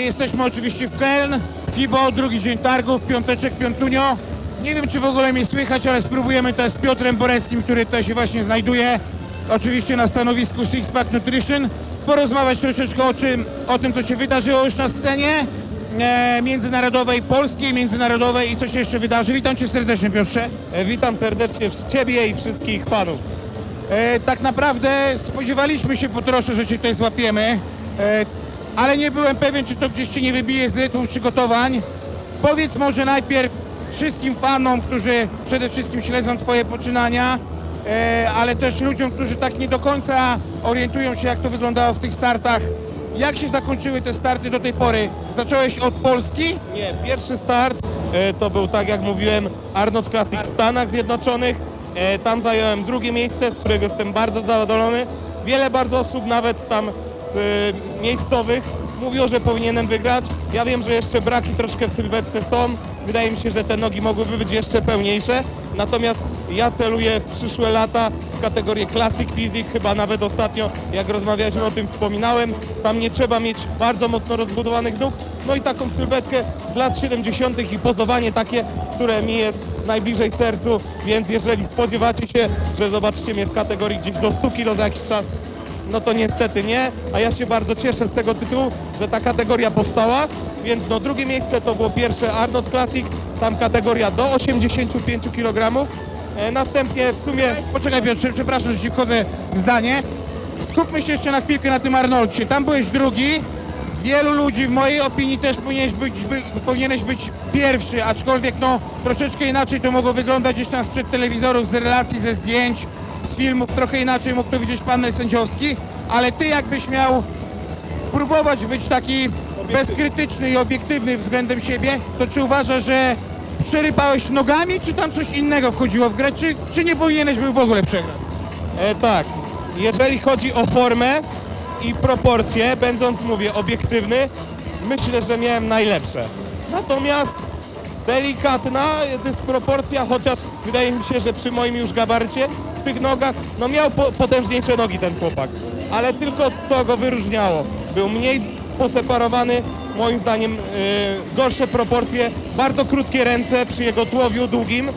Jesteśmy oczywiście w Keln, FIBO, drugi dzień targów, piąteczek, piątunio. Nie wiem, czy w ogóle mnie słychać, ale spróbujemy to z Piotrem Boreckim, który tutaj się właśnie znajduje. Oczywiście na stanowisku Six Pack Nutrition. Porozmawiać troszeczkę o, czym, o tym, co się wydarzyło już na scenie e, międzynarodowej, polskiej, międzynarodowej i co się jeszcze wydarzy. Witam Cię serdecznie, Piotrze. E, Witam serdecznie Ciebie i wszystkich fanów. E, tak naprawdę spodziewaliśmy się po trosze, że Cię tutaj złapiemy, e, ale nie byłem pewien, czy to gdzieś Ci nie wybije z rytmu przygotowań. Powiedz może najpierw wszystkim fanom, którzy przede wszystkim śledzą Twoje poczynania, e, ale też ludziom, którzy tak nie do końca orientują się, jak to wyglądało w tych startach. Jak się zakończyły te starty do tej pory? Zacząłeś od Polski? Nie, pierwszy start e, to był, tak jak mówiłem, Arnold Classic w Stanach Zjednoczonych. E, Tam zająłem drugie miejsce, z którego jestem bardzo zadowolony. Wiele bardzo osób, nawet tam e, miejscowych, mówiło, że powinienem wygrać. Ja wiem, że jeszcze braki troszkę w sylwetce są. Wydaje mi się, że te nogi mogłyby być jeszcze pełniejsze. Natomiast ja celuję w przyszłe lata w kategorię Classic Physique. Chyba nawet ostatnio, jak rozmawialiśmy o tym, wspominałem. Tam nie trzeba mieć bardzo mocno rozbudowanych nóg. No i taką sylwetkę z lat 70. i pozowanie takie, które mi jest najbliżej sercu. Więc jeżeli spodziewacie się, że zobaczycie mnie w kategorii gdzieś do 100 kg za jakiś czas, no to niestety nie, a ja się bardzo cieszę z tego tytułu, że ta kategoria powstała, więc no drugie miejsce to było pierwsze Arnold Classic, tam kategoria do 85 kg. E, następnie w sumie Poczekaj Piotrze, przepraszam, że Ci wchodzę w zdanie. Skupmy się jeszcze na chwilkę na tym Arnoldzie. Tam byłeś drugi. Wielu ludzi, w mojej opinii też powinieneś być, by, powinieneś być pierwszy, aczkolwiek no troszeczkę inaczej to mogło wyglądać gdzieś tam sprzed telewizorów, z relacji, ze zdjęć, z filmów, trochę inaczej mógł to widzieć panel sędziowski, ale Ty jakbyś miał spróbować być taki bezkrytyczny i obiektywny względem siebie, to czy uważasz, że przerypałeś nogami, czy tam coś innego wchodziło w grę, czy, czy nie powinieneś był w ogóle przegrać? E, tak, jeżeli chodzi o formę i proporcje, będąc, mówię, obiektywny, myślę, że miałem najlepsze. Natomiast delikatna dysproporcja, chociaż wydaje mi się, że przy moim już gabarycie w tych nogach, no miał po, potężniejsze nogi ten chłopak, ale tylko to go wyróżniało. Był mniej poseparowany, moim zdaniem e, gorsze proporcje, bardzo krótkie ręce przy jego tułowiu długim,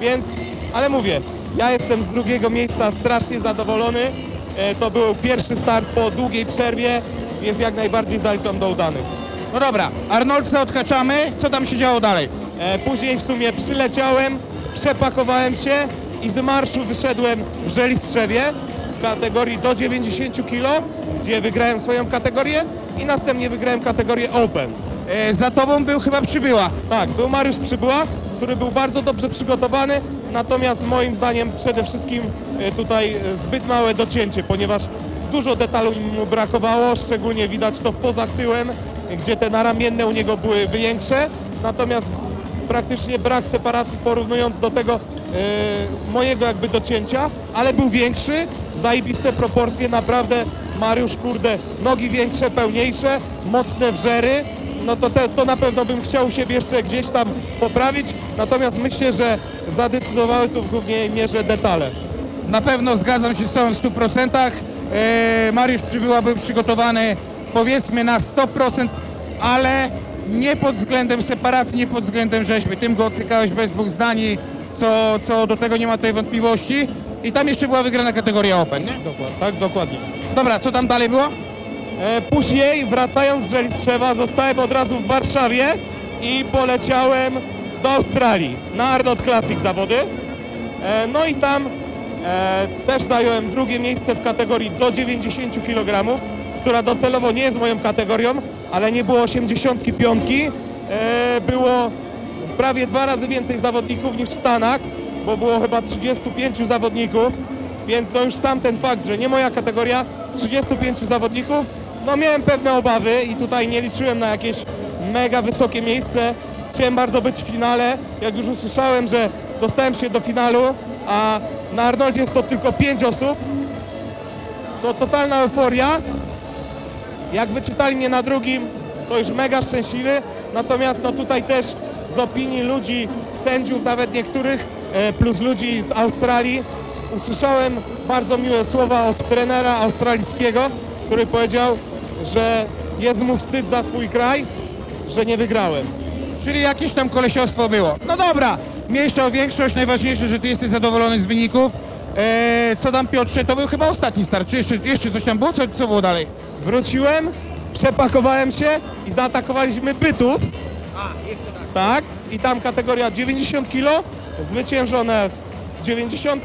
więc, ale mówię, ja jestem z drugiego miejsca strasznie zadowolony. E, To był pierwszy start po długiej przerwie, więc jak najbardziej zaliczam do udanych. No dobra, Arnoldca odhaczamy, co tam się działo dalej? E, Później w sumie przyleciałem, przepakowałem się i z marszu wyszedłem w Żelistrzewie w kategorii do 90 kg, gdzie wygrałem swoją kategorię i następnie wygrałem kategorię Open. E, za tobą był chyba przybyła. Tak, był Mariusz Przybyła, który był bardzo dobrze przygotowany, natomiast moim zdaniem przede wszystkim e, tutaj e, zbyt małe docięcie, ponieważ dużo detalu mu brakowało, szczególnie widać to w pozach tyłem, gdzie te naramienne u niego były większe, natomiast praktycznie brak separacji porównując do tego e, mojego jakby docięcia, ale był większy, zajebiste proporcje, naprawdę Mariusz, kurde, nogi większe, pełniejsze, mocne wrzery, no to, te, to na pewno bym chciał siebie jeszcze gdzieś tam poprawić, natomiast myślę, że zadecydowały tu w głównej mierze detale. Na pewno zgadzam się z tobą w 100%. E, Mariusz Przybyła był przygotowany powiedzmy na 100%, ale nie pod względem separacji, nie pod względem rzeźby. Tym go ocykałeś bez dwóch zdań, i co, co do tego nie ma tutaj wątpliwości. I tam jeszcze była wygrana kategoria Open, nie? Dokładnie. Tak, dokładnie. Dobra, co tam dalej było? E, później, wracając z Żelistrzewa, zostałem od razu w Warszawie i poleciałem do Australii na Arnold Classic zawody. E, no i tam e, też zająłem drugie miejsce w kategorii do 90 kg, która docelowo nie jest moją kategorią, ale nie było 85. E, było prawie dwa razy więcej zawodników niż w Stanach, bo było chyba 35 zawodników, więc no już sam ten fakt, że nie moja kategoria, 35 zawodników, no miałem pewne obawy i tutaj nie liczyłem na jakieś mega wysokie miejsce. Chciałem bardzo być w finale, jak już usłyszałem, że dostałem się do finalu, a na Arnoldzie jest to tylko 5 osób, to totalna euforia. Jak wyczytali mnie na drugim, to już mega szczęśliwy. Natomiast no tutaj też z opinii ludzi, sędziów nawet niektórych, e, plus ludzi z Australii, usłyszałem bardzo miłe słowa od trenera australijskiego, który powiedział, że jest mu wstyd za swój kraj, że nie wygrałem. Czyli jakieś tam kolesiostwo było. No dobra, mniejsza o większość, najważniejsze, że ty jesteś zadowolony z wyników. Eee, co tam Piotrze, to był chyba ostatni start, czy jeszcze, jeszcze coś tam było? Co, co było dalej? Wróciłem, przepakowałem się i zaatakowaliśmy bytów. tak. i tam kategoria 90 kg, zwyciężone w 90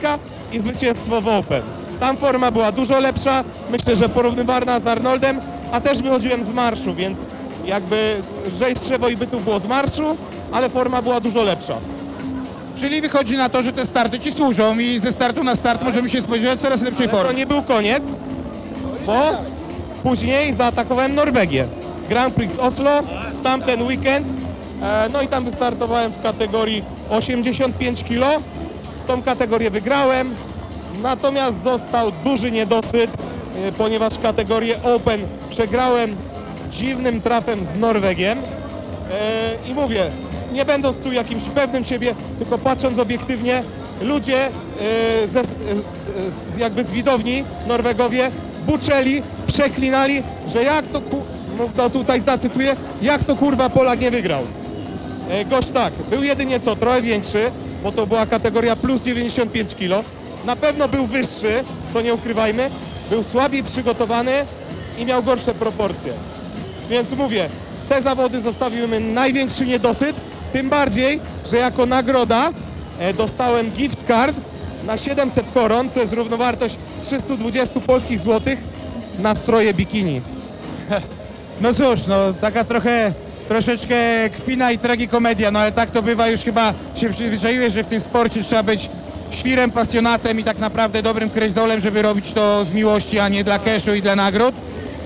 i zwycięstwo w Open. Tam forma była dużo lepsza, myślę, że porównywalna z Arnoldem, a też wychodziłem z marszu, więc jakby Żejstrzewo i bytów było z marszu, ale forma była dużo lepsza. Czyli wychodzi na to, że te starty ci służą i ze startu na start możemy się spodziewać coraz lepszej To formy. nie był koniec, bo później zaatakowałem Norwegię. Grand Prix Oslo, tamten weekend. E, No i tam wystartowałem w kategorii 85 kg. Tą kategorię wygrałem, natomiast został duży niedosyt, e, ponieważ kategorię Open przegrałem dziwnym trafem z Norwegiem. E, I mówię, nie będąc tu jakimś pewnym siebie, tylko patrząc obiektywnie, ludzie ze, z, z, jakby z widowni, Norwegowie, buczeli, przeklinali, że jak to, no, no tutaj zacytuję, jak to kurwa Polak nie wygrał. E, Gość tak, był jedynie co, trochę większy, bo to była kategoria plus 95 kg. Na pewno był wyższy, to nie ukrywajmy. Był słabiej przygotowany i miał gorsze proporcje. Więc mówię, te zawody zostawiły największy niedosyt, tym bardziej, że jako nagroda e, dostałem gift card na 700 koron, co jest równowartość 320 polskich złotych na stroje bikini. No cóż, no taka trochę, troszeczkę kpina i tragikomedia, no ale tak to bywa, już chyba się przyzwyczaiłeś, że w tym sporcie trzeba być świrem, pasjonatem i tak naprawdę dobrym krejzolem, żeby robić to z miłości, a nie dla cashu i dla nagród.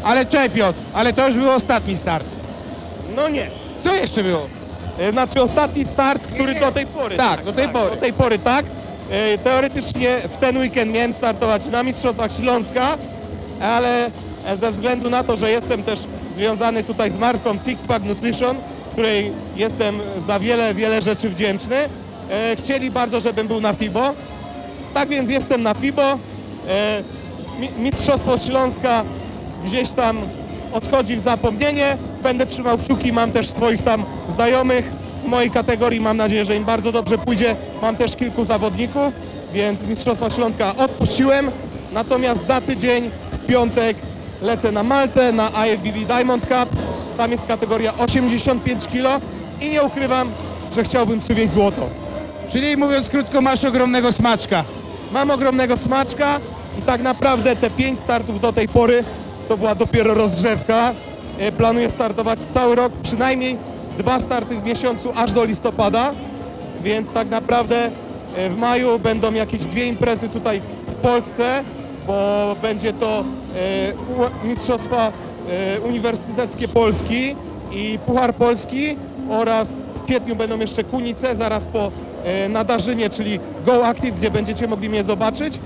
Ale czekaj Piotr, ale to już był ostatni start. No nie. Co jeszcze było? E, Znaczy ostatni start, który do tej pory. Tak, do tej pory. Do tej pory, tak. E, Teoretycznie w ten weekend miałem startować na Mistrzostwach Śląska, ale ze względu na to, że jestem też związany tutaj z marką Sixpack Nutrition, której jestem za wiele, wiele rzeczy wdzięczny, e, chcieli bardzo, żebym był na FIBO. Tak więc jestem na FIBO. E, mi- Mistrzostwo Śląska gdzieś tam odchodzi w zapomnienie. Będę trzymał kciuki, mam też swoich tam znajomych w mojej kategorii. Mam nadzieję, że im bardzo dobrze pójdzie. Mam też kilku zawodników, więc Mistrzostwa Śląska odpuściłem. Natomiast za tydzień, w piątek, lecę na Maltę, na IFBB Diamond Cup. Tam jest kategoria 85 kg i nie ukrywam, że chciałbym przywieźć złoto. Czyli mówiąc krótko, masz ogromnego smaczka. Mam ogromnego smaczka i tak naprawdę te pięć startów do tej pory to była dopiero rozgrzewka. E, Planuję startować cały rok, przynajmniej dwa starty w miesiącu aż do listopada, więc tak naprawdę e, w maju będą jakieś dwie imprezy tutaj w Polsce, bo będzie to e, Mistrzostwa e, Uniwersyteckie Polski i Puchar Polski oraz w kwietniu będą jeszcze Kunice, zaraz po e, Nadarzynie, czyli Go Active, gdzie będziecie mogli mnie zobaczyć.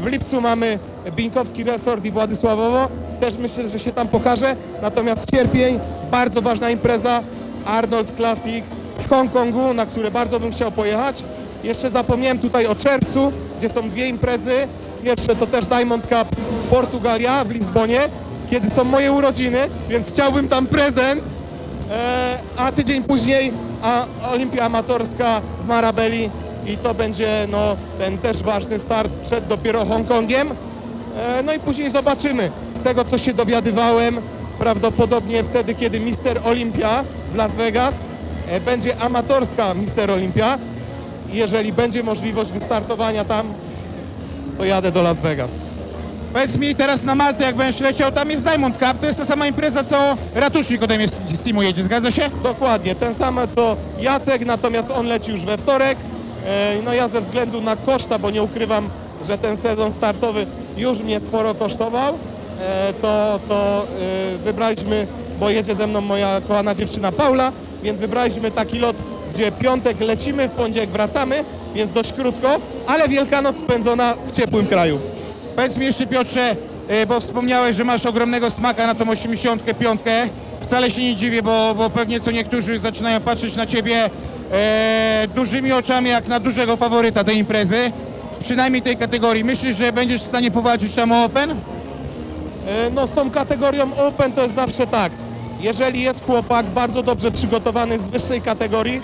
W lipcu mamy Bińkowski Resort i Władysławowo. Też myślę, że się tam pokaże. Natomiast sierpień, bardzo ważna impreza, Arnold Classic w Hongkongu, na które bardzo bym chciał pojechać. Jeszcze zapomniałem tutaj o czerwcu, gdzie są dwie imprezy. Pierwsze to też Diamond Cup Portugalia w Lizbonie, kiedy są moje urodziny, więc chciałbym tam prezent. E, a tydzień później a, Olimpia Amatorska w Marabeli i to będzie no, ten też ważny start przed dopiero Hongkongiem. E, no i później zobaczymy. Z tego co się dowiadywałem, prawdopodobnie wtedy, kiedy Mister Olimpia w Las Vegas e, będzie amatorska Mister Olimpia. Jeżeli będzie możliwość wystartowania tam, to jadę do Las Vegas. Powiedz mi teraz na Maltę, jak będziesz leciał, tam jest Diamond Cup, to jest ta sama impreza, co Ratusznik ode mnie z teamu jedzie, zgadza się? Dokładnie, ten sam co Jacek, natomiast on leci już we wtorek. E, No ja ze względu na koszta, bo nie ukrywam, że ten sezon startowy już mnie sporo kosztował, e, to, to e, wybraliśmy, bo jedzie ze mną moja kochana dziewczyna Paula, więc wybraliśmy taki lot, gdzie piątek lecimy, w poniedziałek wracamy, więc dość krótko, ale Wielkanoc spędzona w ciepłym kraju. Powiedz mi jeszcze Piotrze, e, bo wspomniałeś, że masz ogromnego smaka na tą 85. Wcale się nie dziwię, bo, bo pewnie co niektórzy zaczynają patrzeć na ciebie e, dużymi oczami jak na dużego faworyta tej imprezy. Przynajmniej tej kategorii. Myślisz, że będziesz w stanie powalczyć tam o Open? E, No z tą kategorią Open to jest zawsze tak. Jeżeli jest chłopak bardzo dobrze przygotowany z wyższej kategorii,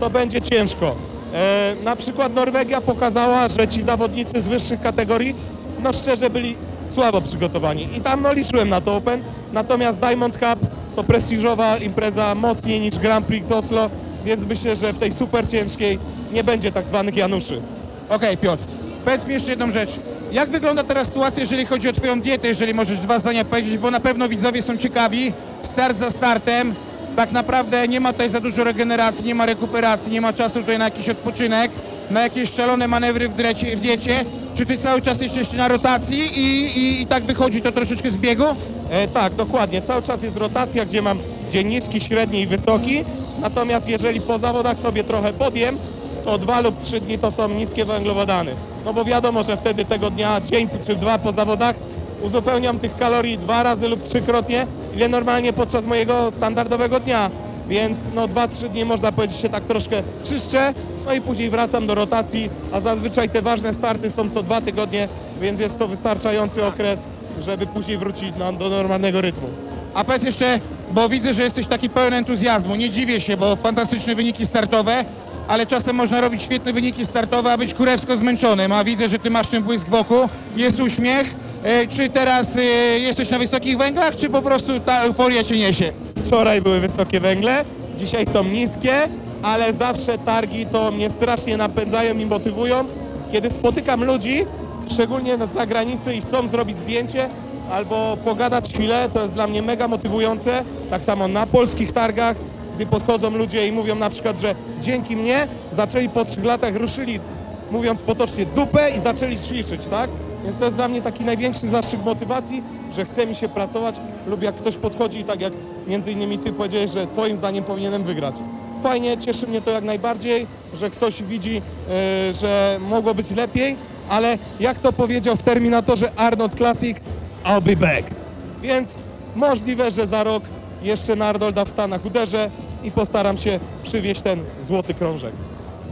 to będzie ciężko. E, na przykład Norwegia pokazała, że ci zawodnicy z wyższych kategorii, no szczerze byli słabo przygotowani. I tam no liczyłem na to Open, natomiast Diamond Cup to prestiżowa impreza mocniej niż Grand Prix Oslo, więc myślę, że w tej super ciężkiej nie będzie tak zwanych Januszy. Okej, Piotr, powiedz mi jeszcze jedną rzecz. Jak wygląda teraz sytuacja, jeżeli chodzi o Twoją dietę, jeżeli możesz dwa zdania powiedzieć, bo na pewno widzowie są ciekawi. Start za startem. Tak naprawdę nie ma tutaj za dużo regeneracji, nie ma rekuperacji, nie ma czasu tutaj na jakiś odpoczynek, na jakieś szalone manewry w, drecie, w diecie. Czy Ty cały czas jesteś na rotacji i, i, i tak wychodzi to troszeczkę z biegu? E, tak, dokładnie. Cały czas jest rotacja, gdzie mam dzień niski, średni i wysoki. Natomiast jeżeli po zawodach sobie trochę podjem, to dwa lub trzy dni to są niskie węglowodany. No bo wiadomo, że wtedy tego dnia, dzień czy dwa po zawodach, uzupełniam tych kalorii dwa razy lub trzykrotnie, ile normalnie podczas mojego standardowego dnia. Więc no dwa, trzy dni można powiedzieć się tak troszkę czyszczę, no i później wracam do rotacji, a zazwyczaj te ważne starty są co dwa tygodnie, więc jest to wystarczający okres, żeby później wrócić na, do normalnego rytmu. A powiedz jeszcze, bo widzę, że jesteś taki pełen entuzjazmu. Nie dziwię się, bo fantastyczne wyniki startowe, ale czasem można robić świetne wyniki startowe, a być kurewsko zmęczonym. A widzę, że ty masz ten błysk wokół, jest uśmiech. E, Czy teraz e, jesteś na wysokich węglach, czy po prostu ta euforia cię niesie? Wczoraj były wysokie węgle, dzisiaj są niskie, ale zawsze targi to mnie strasznie napędzają i motywują. Kiedy spotykam ludzi, szczególnie z zagranicy i chcą zrobić zdjęcie albo pogadać chwilę, to jest dla mnie mega motywujące. Tak samo na polskich targach, gdy podchodzą ludzie i mówią na przykład, że dzięki mnie zaczęli po trzech latach, ruszyli, mówiąc potocznie, dupę i zaczęli ćwiczyć, tak? Więc to jest dla mnie taki największy zastrzyk motywacji, że chce mi się pracować lub jak ktoś podchodzi i tak jak między innymi ty powiedziałeś, że twoim zdaniem powinienem wygrać. Fajnie, cieszy mnie to jak najbardziej, że ktoś widzi, e, że mogło być lepiej, ale jak to powiedział w Terminatorze Arnold Classic, I'll be back. Więc możliwe, że za rok jeszcze na w Stanach uderzę i postaram się przywieźć ten złoty krążek.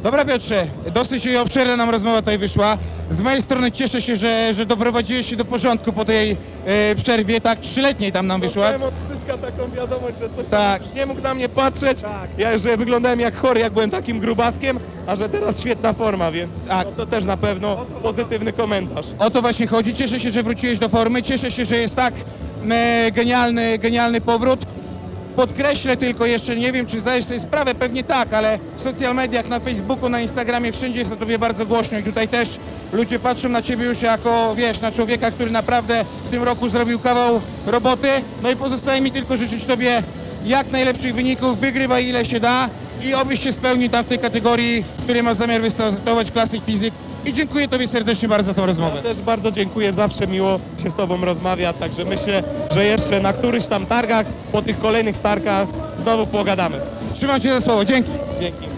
Dobra Piotrze, dosyć obszerna nam rozmowa tutaj wyszła. Z mojej strony cieszę się, że, że doprowadziłeś się do porządku po tej e, przerwie, tak trzyletniej tam nam wyszła. Dostałem od Krzyśka taką wiadomość, że coś Tak. tam już nie mógł na mnie patrzeć. Ja że wyglądałem jak chory, jak byłem takim grubaskiem, a że teraz świetna forma, więc Tak. no, to też na pewno pozytywny komentarz. O to właśnie chodzi. Cieszę się, że wróciłeś do formy. Cieszę się, że jest tak e, genialny, genialny powrót. Podkreślę tylko jeszcze, nie wiem czy zdajesz sobie sprawę, pewnie tak, ale w social mediach, na Facebooku, na Instagramie, wszędzie jest o tobie bardzo głośno i tutaj też ludzie patrzą na ciebie już jako, wiesz, na człowieka, który naprawdę w tym roku zrobił kawał roboty. No i pozostaje mi tylko życzyć tobie jak najlepszych wyników, wygrywaj ile się da i obyś się spełnił tam w tej kategorii, w której masz zamiar wystartować Classic Physics. I dziękuję tobie serdecznie bardzo za tą rozmowę. Ja też bardzo dziękuję, zawsze miło się z Tobą rozmawia, także myślę, że jeszcze na któryś tam targach, po tych kolejnych targach znowu pogadamy. Trzymam cię za słowo, dzięki. Dzięki.